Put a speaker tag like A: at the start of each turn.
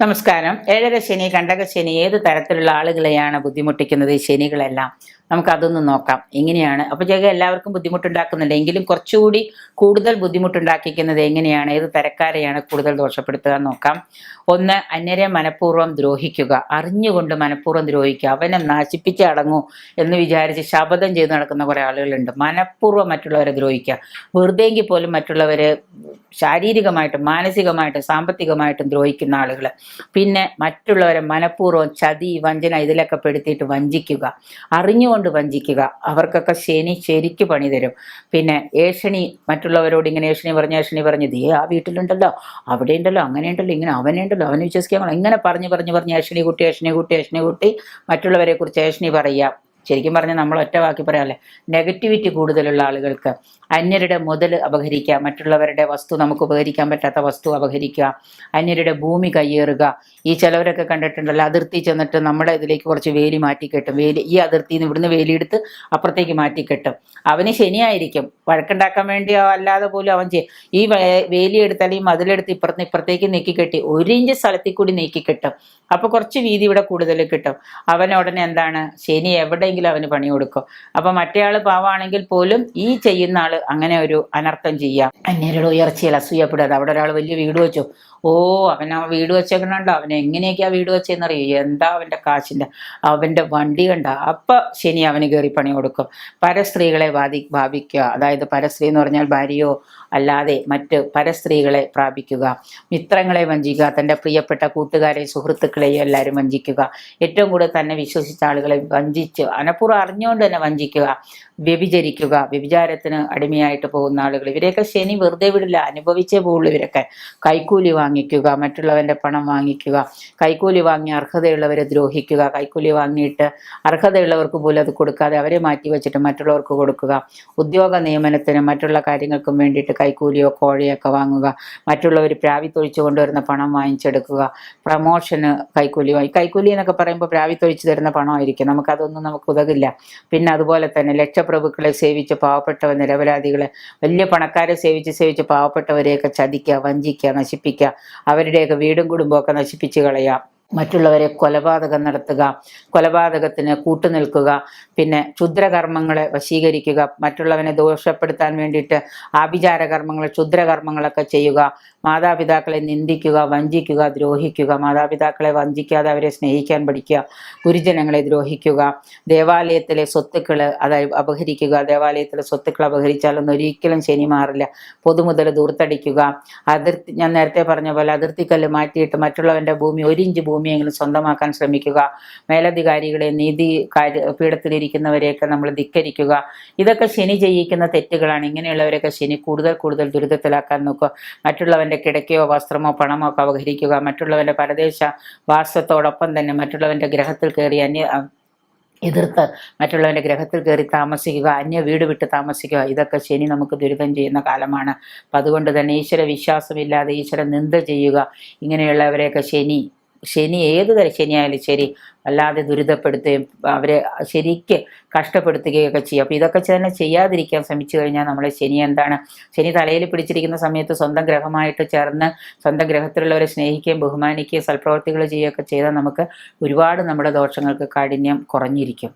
A: നമസ്കാരം. ഏഴര ശനി കണ്ടക ശനി ഏത് തരത്തിലുള്ള ആളുകളെയാണ് ബുദ്ധിമുട്ടിക്കുന്നത് ഈ ശനികളെല്ലാം? നമുക്കതൊന്ന് നോക്കാം. എങ്ങനെയാണ്? അപ്പോൾ ജഗ എല്ലാവർക്കും ബുദ്ധിമുട്ടുണ്ടാക്കുന്നുണ്ട്. എങ്കിലും കുറച്ചുകൂടി കൂടുതൽ ബുദ്ധിമുട്ടുണ്ടാക്കിക്കുന്നത് എങ്ങനെയാണ്? ഏത് തരക്കാരെയാണ് കൂടുതൽ ദോഷപ്പെടുത്തുക നോക്കാം. ഒന്ന് അന്യരെ മനഃപൂർവം ദ്രോഹിക്കുക. അറിഞ്ഞുകൊണ്ട് മനഃപൂർവം ദ്രോഹിക്കുക. അവനെ നശിപ്പിച്ച് അടങ്ങൂ എന്ന് വിചാരിച്ച് ശപഥം ചെയ്ത് നടക്കുന്ന കുറേ ആളുകളുണ്ട്. മനഃപൂർവം മറ്റുള്ളവരെ ദ്രോഹിക്കുക. വെറുതെങ്കിൽ പോലും മറ്റുള്ളവരെ ശാരീരികമായിട്ടും മാനസികമായിട്ടും സാമ്പത്തികമായിട്ടും ദ്രോഹിക്കുന്ന ആളുകൾ പിന്നെ മറ്റുള്ളവരെ മനഃപൂർവം ചതി വഞ്ചന ഇതിലൊക്കെ പെടുത്തിയിട്ട് വഞ്ചിക്കുക. അറിഞ്ഞുകൊണ്ട് വഞ്ചിക്കുക. അവർക്കൊക്കെ ശനി ശരിക്ക് പണി തരും. പിന്നെ ഏഷണി മറ്റുള്ളവരോട് ഇങ്ങനെ ഏഷണി പറഞ്ഞ ഏഷണി പറഞ്ഞ് ദേ ആ വീട്ടിലുണ്ടല്ലോ അവിടെ ഉണ്ടല്ലോ അങ്ങനെ ഉണ്ടല്ലോ ഇങ്ങനെ അവനുണ്ടല്ലോ അവനെ വിശ്വസിക്കാൻ. ഇങ്ങനെ പറഞ്ഞ് പറഞ്ഞ് പറഞ്ഞ് ഏഷണി കുട്ടി ഏഷണി കുട്ടി ഏഷണി കുട്ടി മറ്റുള്ളവരെ കുറിച്ച് ഏഷണി പറയുക. ശരിക്കും പറഞ്ഞാൽ നമ്മൾ ഒറ്റ വാക്കി പറയാമല്ലേ നെഗറ്റിവിറ്റി കൂടുതലുള്ള ആളുകൾക്ക് അന്യരുടെ മുതൽ അപഹരിക്കുക മറ്റുള്ളവരുടെ വസ്തു നമുക്ക് ഉപകരിക്കാൻ പറ്റാത്ത വസ്തു അപഹരിക്കുക അന്യരുടെ ഭൂമി കയ്യേറുക. ഈ ചിലവരൊക്കെ കണ്ടിട്ടുണ്ടല്ലോ അതിർത്തി ചെന്നിട്ട് നമ്മുടെ ഇതിലേക്ക് കുറച്ച് വേലി മാറ്റിക്കെട്ടും. വേലി ഈ അതിർത്തിയിൽ നിന്ന് ഇവിടുന്ന് വേലിയെടുത്ത് അപ്പുറത്തേക്ക് മാറ്റിക്കെട്ടും. അവന് ശനിയായിരിക്കും. വഴക്കുണ്ടാക്കാൻ വേണ്ടിയോ അല്ലാതെ പോലും അവൻ ചെയ്യും. ഈ വേലി വേലിയെടുത്ത് അല്ലെങ്കിൽ മതിലെടുത്ത് ഇപ്പുറത്ത് ഇപ്പുറത്തേക്ക് നീക്കിക്കെട്ടി ഒരു ഇഞ്ച് സ്ഥലത്തിൽ കൂടി നീക്കിക്കെട്ടും. അപ്പൊ കുറച്ച് വീതി ഇവിടെ കൂടുതൽ കിട്ടും. അവൻ ഉടനെ എന്താണ്? ശനി എവിടെയെങ്കിലും അവന് പണി കൊടുക്കും. അപ്പൊ മറ്റേയാൾ പാവാണെങ്കിൽ പോലും ഈ ചെയ്യുന്ന ആൾ അങ്ങനെ ഒരു അനർത്ഥം ചെയ്യാം. അന്യരുടെ ഉയർച്ചയിൽ അസൂയപ്പെടാതെ അവിടെ ഒരാൾ വലിയ വീട് വെച്ചു. ഓ അവൻ ആ വീട് വെച്ചേക്കണുണ്ടോ അവൻ എങ്ങനെയൊക്കെയാ വീട് വെച്ചെന്നറിയോ? എന്താ അവന്റെ കാശിന്റെ? അവന്റെ വണ്ടി കണ്ട? അപ്പം ശനി അവന് കയറി പണി കൊടുക്കും. പരസ്ത്രീകളെ ബാധി ഭാപിക്കുക അതായത് പരസ്ത്രീ എന്ന് പറഞ്ഞാൽ ഭാര്യയോ അല്ലാതെ മറ്റ് പരസ്ത്രീകളെ പ്രാപിക്കുക. മിത്രങ്ങളെ വഞ്ചിക്കുക. തന്റെ പ്രിയപ്പെട്ട കൂട്ടുകാരെ സുഹൃത്തുക്കളെയും എല്ലാവരും വഞ്ചിക്കുക. ഏറ്റവും കൂടുതൽ തന്നെ വിശ്വസിച്ച ആളുകളെ വഞ്ചിച്ച് അനപ്പുറം അറിഞ്ഞുകൊണ്ട് തന്നെ വഞ്ചിക്കുക. വ്യഭിചരിക്കുക. വ്യഭിചാരത്തിന് അടിമയായിട്ട് പോകുന്ന ആളുകൾ. ഇവരെയൊക്കെ ശനി വെറുതെ വിടില്ല. അനുഭവിച്ചേ പോകുള്ളൂ ഇവരൊക്കെ. കൈക്കൂലി വാങ്ങിക്കുക മറ്റുള്ളവന്റെ പണം വാങ്ങിക്കുക കൈക്കൂലി വാങ്ങി അർഹതയുള്ളവരെ ദ്രോഹിക്കുക കൈക്കൂലി വാങ്ങിയിട്ട് അർഹതയുള്ളവർക്ക് പോലും അത് കൊടുക്കാതെ അവരെ മാറ്റി വെച്ചിട്ട് മറ്റുള്ളവർക്ക് കൊടുക്കുക ഉദ്യോഗ നിയമനത്തിനും മറ്റുള്ള കാര്യങ്ങൾക്കും വേണ്ടിയിട്ട് കൈക്കൂലിയോ കോഴയൊക്കെ വാങ്ങുക മറ്റുള്ളവർ പ്രാവിത്തൊഴിച്ചു കൊണ്ടുവരുന്ന പണം വാങ്ങിച്ചെടുക്കുക പ്രമോഷന് കൈക്കൂലി വാങ്ങി കൈക്കൂലി എന്നൊക്കെ പറയുമ്പോൾ പ്രാവിത്തൊഴിച്ചു തരുന്ന പണമായിരിക്കും നമുക്കതൊന്നും നമുക്ക് ഉതകില്ല. പിന്നെ അതുപോലെ തന്നെ ലക്ഷപ്രഭുക്കളെ സേവിച്ച് പാവപ്പെട്ടവ നിരപരാധികളെ വലിയ പണക്കാരെ സേവിച്ച് സേവിച്ച് പാവപ്പെട്ടവരെയൊക്കെ ചതിക്കുക വഞ്ചിക്കുക നശിപ്പിക്കുക അവരുടെയൊക്കെ വീടും കുടുംബമൊക്കെ നശിപ്പിച്ച് കളയാം. മറ്റുള്ളവരെ കൊലപാതകം നടത്തുക കൊലപാതകത്തിന് കൂട്ടുനിൽക്കുക പിന്നെ ക്ഷുദ്രകർമ്മങ്ങളെ വശീകരിക്കുക മറ്റുള്ളവനെ ദോഷപ്പെടുത്താൻ വേണ്ടിയിട്ട് ആഭിചാര കർമ്മങ്ങൾ ക്ഷുദ്രകർമ്മങ്ങളൊക്കെ ചെയ്യുക മാതാപിതാക്കളെ നിന്ദിക്കുക വഞ്ചിക്കുക ദ്രോഹിക്കുക മാതാപിതാക്കളെ വഞ്ചിക്കാതെ അവരെ സ്നേഹിക്കാൻ പഠിക്കുക ഗുരുജനങ്ങളെ ദ്രോഹിക്കുക ദേവാലയത്തിലെ സ്വത്തുക്കൾ അതായത് അപഹരിക്കുക ദേവാലയത്തിലെ സ്വത്തുക്കൾ അപഹരിച്ചാലൊന്നും ഒരിക്കലും ശനി മാറില്ല. പൊതുമുതൽ ദൂർത്തടിക്കുക അതിർത്തി ഞാൻ നേരത്തെ പറഞ്ഞ പോലെ അതിർത്തിക്കല്ല് മാറ്റിയിട്ട് മറ്റുള്ളവന്റെ ഭൂമി ഒരിഞ്ച് ഇഞ്ച് ഭൂമിയെങ്കിലും സ്വന്തമാക്കാൻ ശ്രമിക്കുക. മേലധികാരികളെ നീതി കാര്യ പീഠത്തിലിരിക്കുന്നവരെയൊക്കെ നമ്മൾ ധിക്കരിക്കുക. ഇതൊക്കെ ശനി ചെയ്യിക്കുന്ന തെറ്റുകളാണ്. ഇങ്ങനെയുള്ളവരൊക്കെ ശനി കൂടുതൽ കൂടുതൽ ദുരിതത്തിലാക്കാൻ നോക്കുക. മറ്റുള്ളവന്റെ കിടക്കയോ വസ്ത്രമോ പണമോ ഒക്കെ അപഹരിക്കുക. മറ്റുള്ളവന്റെ പരദേശ വാസത്തോടൊപ്പം തന്നെ മറ്റുള്ളവന്റെ ഗ്രഹത്തിൽ കയറി അന്യ എതിർത്ത് മറ്റുള്ളവന്റെ ഗ്രഹത്തിൽ കയറി താമസിക്കുക. അന്യ വീട് വിട്ട് താമസിക്കുക. ഇതൊക്കെ ശനി നമുക്ക് ദുരിതം ചെയ്യുന്ന കാലമാണ്. അപ്പം അതുകൊണ്ട് തന്നെ ഈശ്വര വിശ്വാസമില്ലാതെ ഈശ്വര നിന്ദ ചെയ്യുക. ഇങ്ങനെയുള്ളവരെയൊക്കെ ശനി ശനി ഏത് തരം ശനിയായാലും ശരി. അല്ലാതെ ദുരിതപ്പെടുത്തുകയും അവരെ ശരിക്ക് കഷ്ടപ്പെടുത്തുകയൊക്കെ ചെയ്യും. അപ്പോൾ ഇതൊക്കെ തന്നെ ചെയ്യാതിരിക്കാൻ ശ്രമിച്ചു കഴിഞ്ഞാൽ നമ്മളെ ശനി എന്താണ്? ശനി തലയിൽ പിടിച്ചിരിക്കുന്ന സമയത്ത് സ്വന്തം ഗ്രഹമായിട്ട് ചേർന്ന് സ്വന്തം ഗ്രഹത്തിലുള്ളവരെ സ്നേഹിക്കുകയും ബഹുമാനിക്കുകയും സൽപ്രവർത്തികൾ ചെയ്യുകയൊക്കെ ചെയ്താൽ നമുക്ക് ഒരുപാട് നമ്മുടെ ദോഷങ്ങൾക്ക് കാഠിന്യം കുറഞ്ഞിരിക്കും.